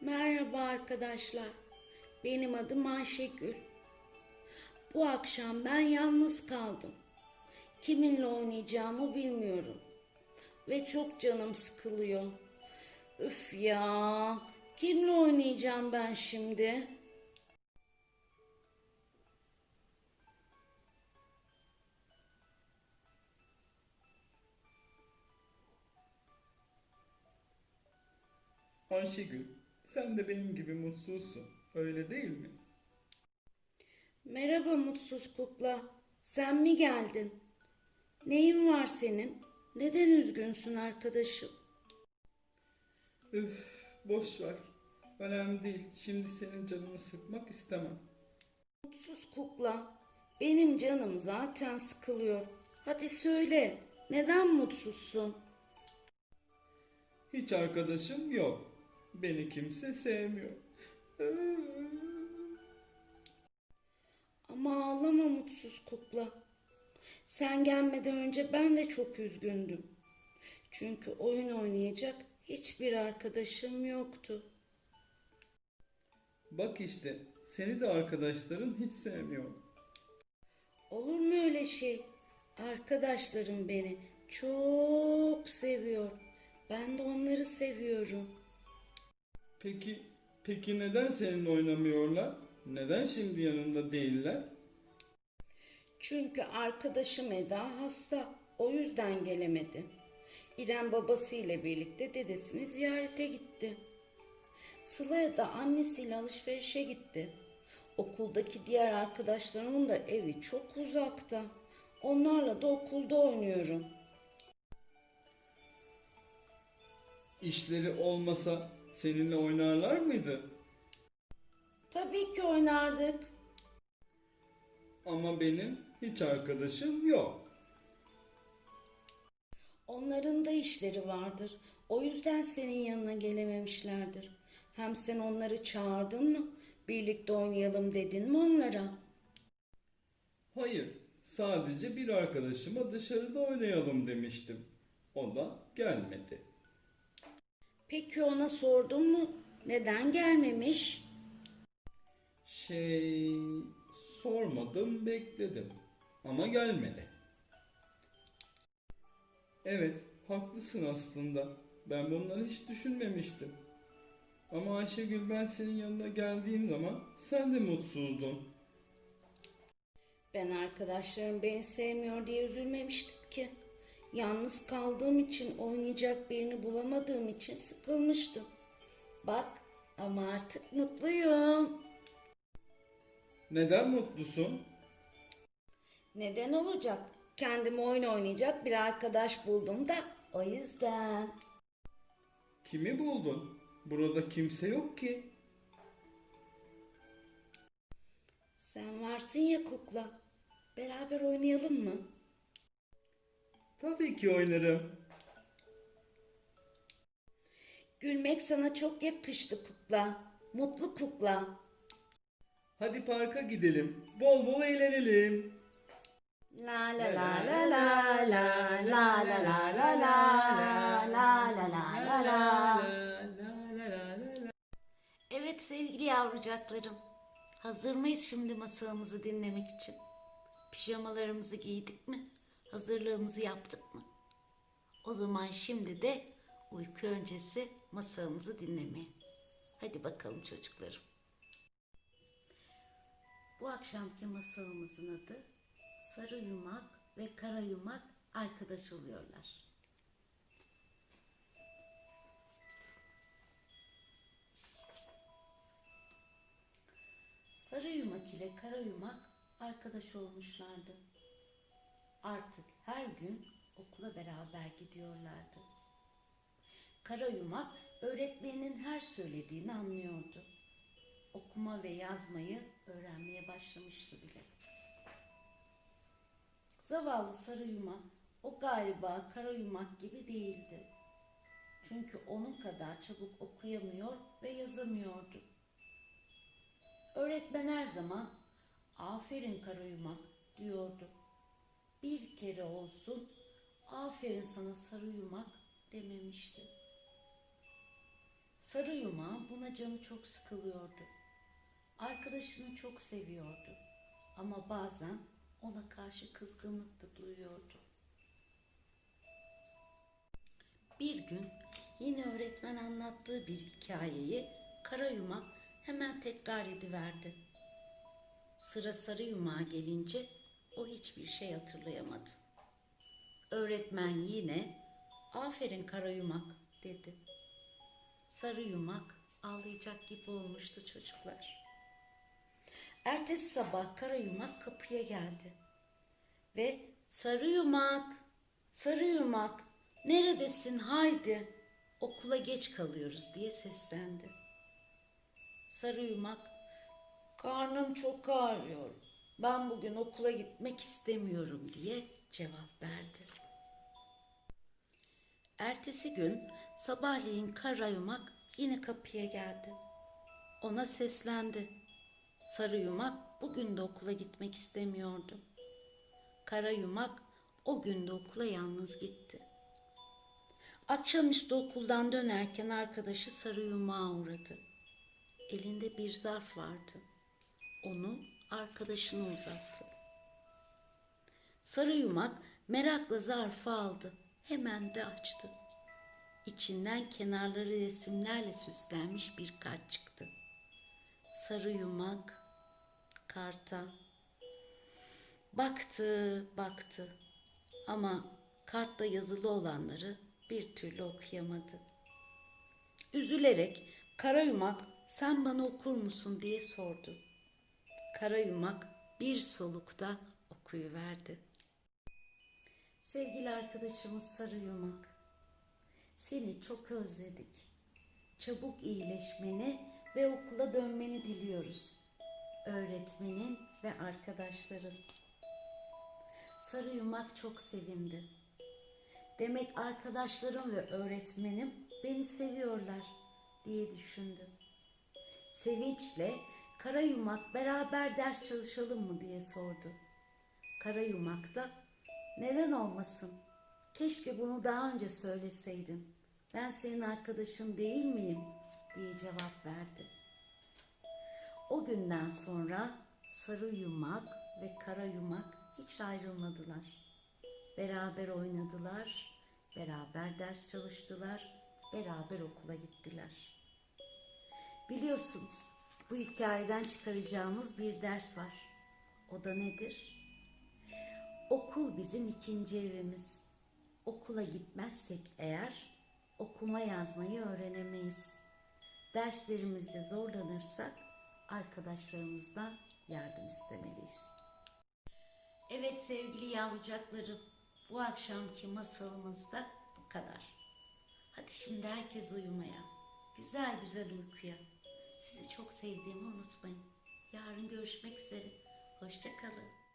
Merhaba arkadaşlar. Benim adım Ayşegül. Bu akşam ben yalnız kaldım. Kiminle oynayacağımı bilmiyorum. Ve çok canım sıkılıyor. Üf ya. Kimle oynayacağım ben şimdi? Ayşegül, sen de benim gibi mutsuzsun. Öyle değil mi? Merhaba mutsuz kukla. Sen mi geldin? Neyin var senin? Neden üzgünsün arkadaşım? Üf, boş ver. Önemli değil. Şimdi senin canını sıkmak istemem. Mutsuz kukla. Benim canım zaten sıkılıyor. Hadi söyle. Neden mutsuzsun? Hiç arkadaşım yok. Beni kimse sevmiyor. Ama ağlama mutsuz kukla. Sen gelmeden önce ben de çok üzgündüm. Çünkü oyun oynayacak hiçbir arkadaşım yoktu. Bak işte, seni de arkadaşların hiç sevmiyor. Olur mu öyle şey? Arkadaşlarım beni çok seviyor. Ben de onları seviyorum. Peki, peki neden seninle oynamıyorlar? Neden şimdi yanında değiller? Çünkü arkadaşım Eda hasta. O yüzden gelemedi. İrem babasıyla birlikte dedesini ziyarete gitti. Sıla da annesiyle alışverişe gitti. Okuldaki diğer arkadaşlarımın da evi çok uzakta. Onlarla da okulda oynuyorum. İşleri olmasa seninle oynarlar mıydı? Tabii ki oynardık. Ama benim hiç arkadaşım yok. Onların da işleri vardır. O yüzden senin yanına gelememişlerdir. Hem sen onları çağırdın mı? Birlikte oynayalım dedin mi onlara? Hayır, sadece bir arkadaşıma dışarıda oynayalım demiştim. O da gelmedi. Peki ona sordun mu? Neden gelmemiş? Şey, sormadım, bekledim. Ama gelmedi. Evet, haklısın aslında. Ben bunları hiç düşünmemiştim. Ama Ayşegül ben senin yanına geldiğim zaman sen de mutsuzdun. Ben arkadaşlarım beni sevmiyor diye üzülmemiştim ki. Yalnız kaldığım için oynayacak birini bulamadığım için sıkılmıştım. Bak ama artık mutluyum. Neden mutlusun? Neden olacak? Kendime oyun oynayacak bir arkadaş buldum da o yüzden. Kimi buldun? Burada kimse yok ki. Sen varsın ya kukla. Beraber oynayalım mı? Tabii ki oynarım. Gülmek sana çok yakıştı kukla. Mutlu kukla. Hadi parka gidelim. Bol bol eğlenelim. La la la la la la la la la la la la la la la la. Evet sevgili yavrucaklarım. Hazır mıyız şimdi masalımızı dinlemek için? Pijamalarımızı giydik mi? Hazırlığımızı yaptık mı? O zaman şimdi de uyku öncesi masalımızı dinlemeye. Hadi bakalım çocuklarım. Bu akşamki masalımızın adı Sarı Yumak ve Kara Yumak arkadaş oluyorlar. Sarı Yumak ile Kara Yumak arkadaş olmuşlardı. Artık her gün okula beraber gidiyorlardı. Kara Yumak öğretmeninin her söylediğini anlıyordu. Okuma ve yazmayı öğrenmeye başlamıştı bile. Zavallı sarı yumak o galiba kara yumak gibi değildi. Çünkü onun kadar çabuk okuyamıyor ve yazamıyordu. Öğretmen her zaman aferin kara yumak diyordu. Bir kere olsun aferin sana sarı yumak dememişti. Sarı yumağın buna canı çok sıkılıyordu. Arkadaşını çok seviyordu. Ama bazen ona karşı kızgınlık da duyuyordu. Bir gün yine öğretmen anlattığı bir hikayeyi kara yumak hemen tekrar ediverdi. Sıra sarı yumağa gelince o hiçbir şey hatırlayamadı. Öğretmen yine aferin kara yumak dedi. Sarı yumak ağlayacak gibi olmuştu çocuklar. Ertesi sabah kara yumak kapıya geldi. Ve sarı yumak, sarı yumak neredesin haydi okula geç kalıyoruz diye seslendi. Sarı yumak karnım çok ağrıyor ben bugün okula gitmek istemiyorum diye cevap verdi. Ertesi gün sabahleyin kara yumak yine kapıya geldi. Ona seslendi. Sarı yumak bugün de okula gitmek istemiyordu. Kara yumak o gün de okula yalnız gitti. Akşamüstü okuldan dönerken arkadaşı sarı yumağa uğradı. Elinde bir zarf vardı. Onu arkadaşına uzattı. Sarı yumak merakla zarfı aldı. Hemen de açtı. İçinden kenarları resimlerle süslenmiş bir kart çıktı. Sarı yumak karta baktı, baktı ama kartta yazılı olanları bir türlü okuyamadı. Üzülerek kara yumak sen bana okur musun diye sordu. Kara yumak bir solukta okuyuverdi. Sevgili arkadaşımız Sarı Yumak, seni çok özledik. Çabuk iyileşmeni ve okula dönmeni diliyoruz. Öğretmenin ve arkadaşların. Sarı Yumak çok sevindi. Demek arkadaşlarım ve öğretmenim beni seviyorlar diye düşündü. Sevinçle Kara Yumak beraber ders çalışalım mı diye sordu. Kara Yumak da neden olmasın? Keşke bunu daha önce söyleseydin. Ben senin arkadaşın değil miyim? diye cevap verdi. O günden sonra sarı yumak ve kara yumak hiç ayrılmadılar. Beraber oynadılar, beraber ders çalıştılar, beraber okula gittiler. Biliyorsunuz bu hikayeden çıkaracağımız bir ders var. O da nedir? Okul bizim ikinci evimiz. Okula gitmezsek eğer okuma yazmayı öğrenemeyiz. Derslerimizde zorlanırsak arkadaşlarımızdan yardım istemeliyiz. Evet sevgili yavrucaklarım, bu akşamki masalımız da bu kadar. Hadi şimdi herkes uyumaya, güzel güzel uykuya. Sizi çok sevdiğimi unutmayın. Yarın görüşmek üzere. Hoşça kalın.